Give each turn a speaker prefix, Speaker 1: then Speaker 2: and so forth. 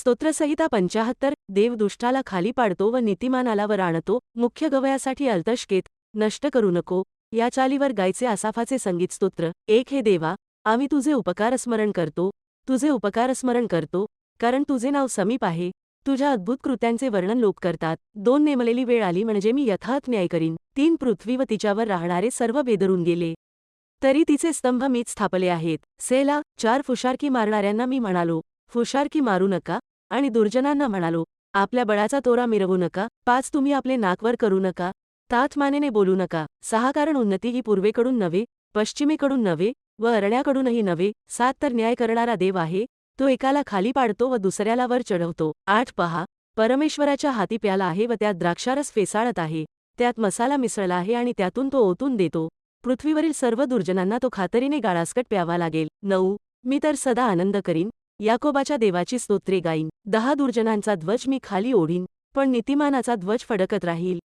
Speaker 1: स्तोत्रसहिता पंचाहत्तर देव दुष्टाला खाली पाडतो व नीतिमानाला वर आणतो मुख्य गवयासाठी अल्तशकेत नष्ट करू नको या चालीवर गायचे आसाफाचे संगीत स्तोत्र एक हे देवा आम्ही तुझे उपकार स्मरण करतो तुझे उपकार स्मरण करतो कारण तुझे नाव समीप आहे तुझ्या अद्भुत कृत्यांचे वर्णन लोक करतात दोन नेमलेली वेळ आली म्हणजे मी यथार्थ न्याय करीन तीन पृथ्वी व तिच्यावर राहणारे सर्व बेदरून गेले. तरी तिचे स्तंभ मीच स्थापले आहेत सेला चार फुशारकी मारणाऱ्यांना मी म्हणालो फुशारकी मारू नका आणि दुर्जनांना म्हणालो आपल्या बळाचा तोरा मिरवू नका पाच तुम्ही आपले नाकवर करू नका ताथमानेने बोलू नका सहा कारण उन्नती ही पूर्वेकडून नव्हे पश्चिमेकडून नव्हे व अरण्याकडूनही नव्हे सात तर न्याय करणारा देव आहे तो एकाला खाली पाडतो व दुसऱ्याला वर चढवतो. आठ पहा परमेश्वराच्या हाती प्याला आहे व त्यात द्राक्षारस फेसाळत आहे त्यात मसाला मिसळला आहे आणि त्यातून तो ओतून देतो. पृथ्वीवरील सर्व दुर्जनांना तो खातरीने गाळासकट प्यावा लागेल. नऊ मी तर सदा आनंद करीन याकोबाच्या देवाची स्तोत्रे गाईन. दहा दुर्जनांचा ध्वज मी खाली ओढीन पण नीतिमानाचा ध्वज फडकत राहील.